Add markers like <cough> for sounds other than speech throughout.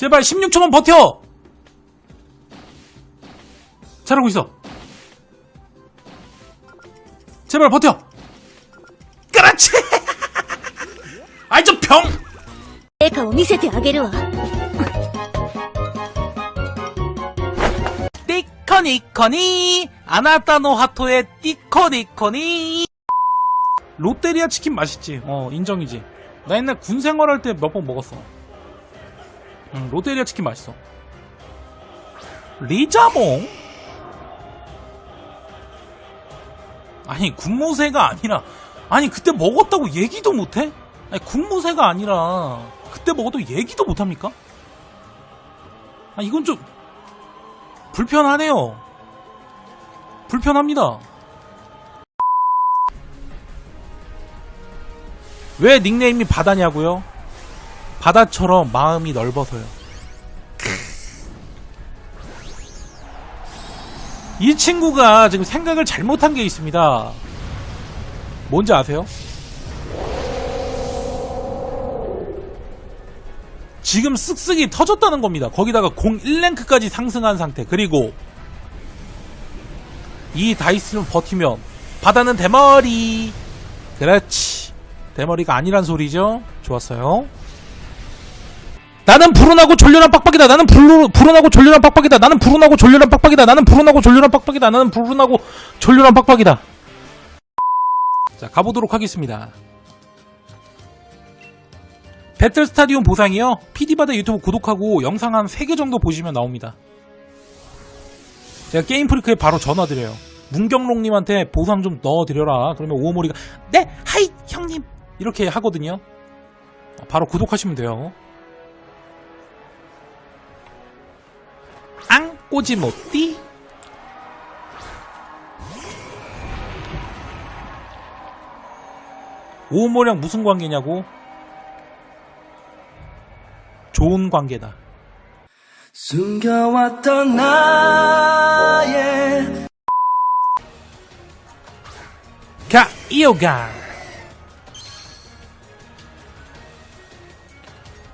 제발 16초만 버텨! 잘하고 있어. 제발 버텨! 그렇지! <laughs> 아이, 저 병! 成果を見せてあげるわ 띠커니커니! 아나타노 하토의 띠커니커니! 롯데리아 치킨 맛있지. 어, 인정이지. 나 옛날 군 생활할 때 몇 번 먹었어. 응, 롯데리아 치킨 맛있어. 리자몽? 아니, 군무새가 아니라, 아니, 그때 먹었다고 얘기도 못해? 아니, 군무새가 아니라, 그때 먹어도 얘기도 못합니까? 아, 이건 좀, 불편하네요. 불편합니다. 왜 닉네임이 바다냐고요? 바다처럼 마음이 넓어서요. 이 친구가 지금 생각을 잘못한 게 있습니다. 뭔지 아세요? 지금 쓱쓱이 터졌다는 겁니다. 거기다가 01랭크까지 상승한 상태. 그리고 이 다이스는 버티면 바다는 대머리. 그렇지. 대머리가 아니란 소리죠. 좋았어요. 나는 불운하고 졸렬한 빡빡이다. 나는 불, 불운하고 졸렬한 빡빡이다. 나는 불운하고 졸렬한 빡빡이다. 나는 불운하고 졸렬한 빡빡이다. 나는 불운하고 졸렬한 빡빡이다. 자, 가보도록 하겠습니다. 배틀 스타디움 보상이요. PD바다 유튜브 구독하고 영상 한 3개 정도 보시면 나옵니다. 제가 게임 프리크에 바로 전화드려요. 문경롱님한테 보상 좀 넣어드려라. 그러면 오모리가 네, 하이 형님 이렇게 하거든요. 바로 구독하시면 돼요. 꼬지 못띠 오모랑 무슨 관계냐고? 좋은 관계다. 숨겨왔던 나의 가 이어가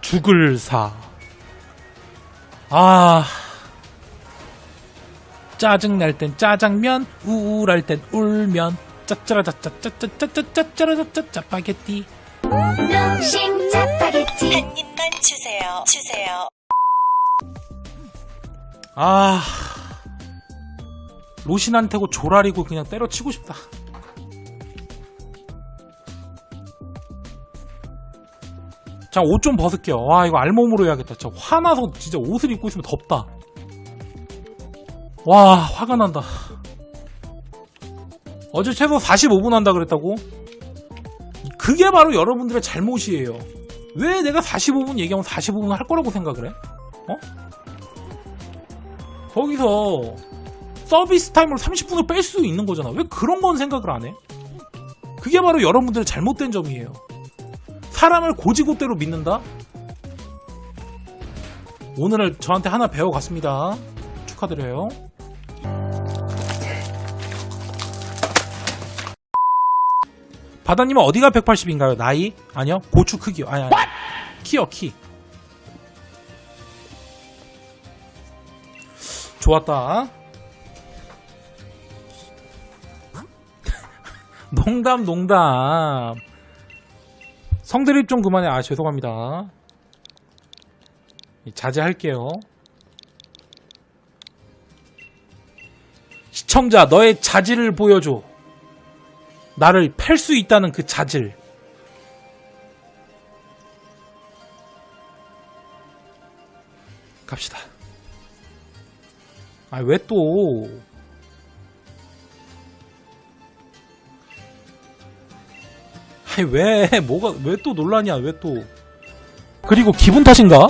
죽을 사. 아 짜증 날 땐 짜장면, 우울할 땐 울면, 짜짜라짜짜짜짜짜짜짜짜짜 짜 파게티. 농심 짜파게티 한 입만 주세요. 주세요. 아 로신한테고 조라리고 그냥 때려치고 싶다. 자, 옷 좀 벗을게요. 와, 이거 알몸으로 해야겠다. 진짜 화나서 진짜 옷을 입고 있으면 덥다. 와, 화가 난다. 어제 최소 45분 한다 그랬다고? 그게 바로 여러분들의 잘못이에요. 왜 내가 45분 얘기하면 45분 할 거라고 생각을 해? 어? 거기서 서비스 타임으로 30분을 뺄 수 있는 거잖아. 왜 그런 건 생각을 안 해? 그게 바로 여러분들의 잘못된 점이에요. 사람을 고지고대로 믿는다? 오늘 저한테 하나 배워갔습니다. 축하드려요. 바다님은 어디가 180인가요? 나이? 아니요. 고추 크기요. 아니, 아니. 키요, 키. 좋았다. <laughs> 농담, 농담. 성드립 좀 그만해. 아, 죄송합니다. 자제할게요. 시청자, 너의 자질을 보여줘. 나를 팰수 있다는 그 자질. 갑시다. 아, 왜 또. 아니, 왜, 뭐가, 왜 또 논란이야, 왜 또. 그리고 기분 탓인가?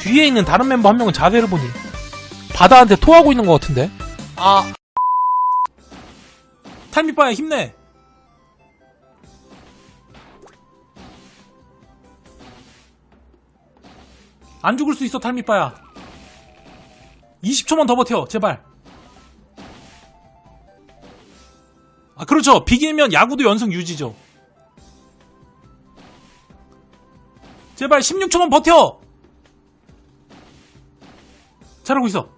뒤에 있는 다른 멤버 한 명은 자세를 보니, 바다한테 토하고 있는 것 같은데? 아. 탈미빠야, 힘내! 안 죽을 수 있어, 탈미빠야. 20초만 더 버텨, 제발. 아, 그렇죠. 비기면 야구도 연승 유지죠. 제발 16초만 버텨! 잘하고 있어.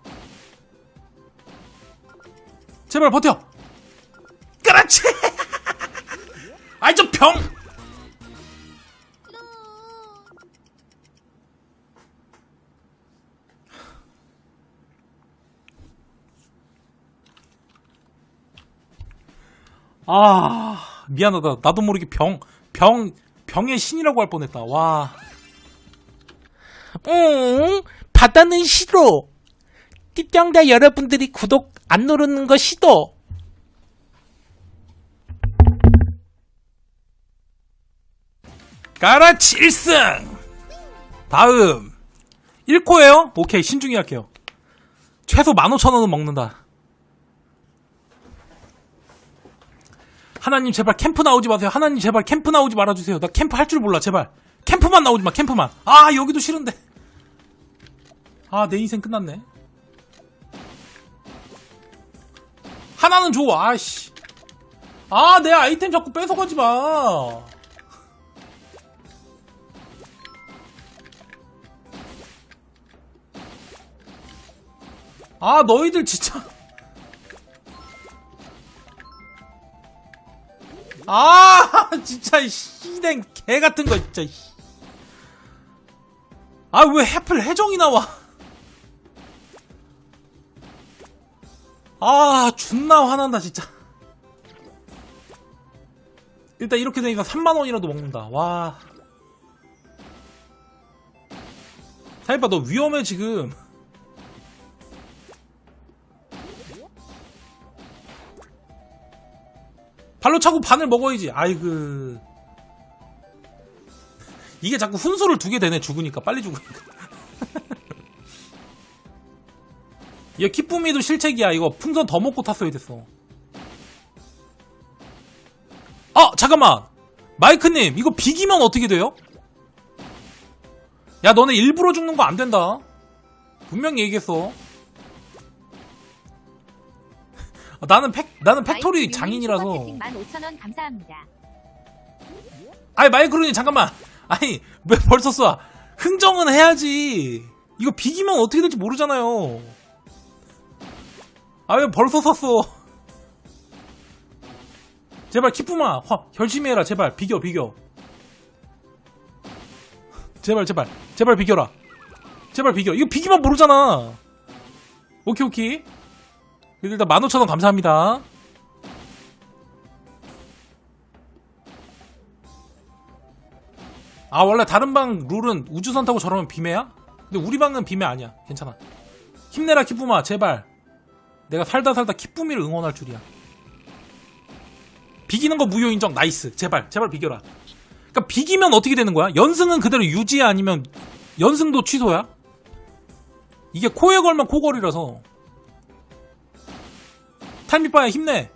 제발 버텨. 그렇지. <laughs> 아이 좀 병. 아 미안하다. 나도 모르게 병, 병, 병의 신이라고 할 뻔했다. 와. 응, 바다는 싫어. 띠병다 여러분들이 구독 안 누르는 거 싫어. 가라치 1승! 다음. 1코에요? 오케이, 신중히 할게요. 최소 15,000원은 먹는다. 하나님 제발 캠프 나오지 마세요. 하나님 제발 캠프 나오지 말아주세요. 나 캠프 할 줄 몰라, 제발. 캠프만 나오지 마, 캠프만. 아, 여기도 싫은데. 아, 내 인생 끝났네. 하나는 줘, 아씨. 아, 내 아이템 자꾸 뺏어가지 마. 아, 너희들 진짜. 아, <laughs> 진짜, 이 씨댕 개 같은 거, 진짜. 씨. 아, 왜 해플 해정이 나와? 아, 존나 화난다, 진짜. 일단 이렇게 되니까 3만원이라도 먹는다. 와. 사이바, 너 위험해, 지금. 발로 차고 반을 먹어야지. 아이고. 이게 자꾸 훈수를 두게 되네, 죽으니까. 빨리 죽으니까. <laughs> 얘 키뿌미도 실책이야. 이거 풍선 더 먹고 탔어야 됐어. 아, 잠깐만. 마이크님, 이거 비기면 어떻게 돼요? 야, 너네 일부러 죽는 거 안 된다. 분명히 얘기했어. 나는 팩, 나는 팩토리 장인이라서. 15,000원 감사합니다. 아니 마이크로님 잠깐만. 아니 왜 벌써 쏴? 흥정은 해야지. 이거 비기면 어떻게 될지 모르잖아요. 아 왜 벌써 쐈어? 제발 키프마. 화, 열심히 해라 제발. 비겨 비겨 제발 제발. 제발 비겨라. 제발 비겨 이거 비기면 모르잖아. 오케이 오케이 일단 15,000원 감사합니다. 아 원래 다른 방 룰은 우주선 타고 저러면 비매야? 근데 우리 방은 비매 아니야. 괜찮아. 힘내라 키뿌마. 제발. 내가 살다 살다 키뿌미를 응원할 줄이야. 비기는 거 무효 인정. 나이스. 제발. 제발 비겨라. 그니까 비기면 어떻게 되는 거야? 연승은 그대로 유지야? 아니면 연승도 취소야? 이게 코에 걸면 코걸이라서 탈미빠야 힘내.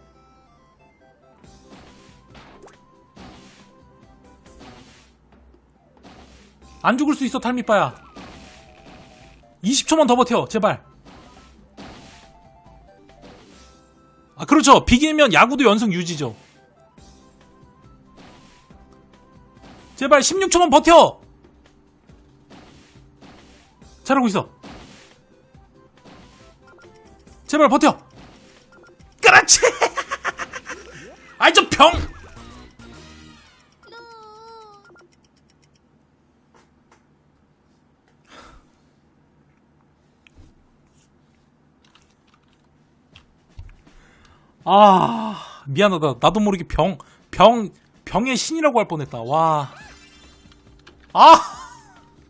안 죽을 수 있어 탈미빠야. 20초만 더 버텨 제발. 아 그렇죠. 비기면 야구도 연승 유지죠. 제발 16초만 버텨! 잘하고 있어. 제발 버텨 아, 미안하다. 나도 모르게 병, 병, 병의 신이라고 할 뻔했다. 와. 아!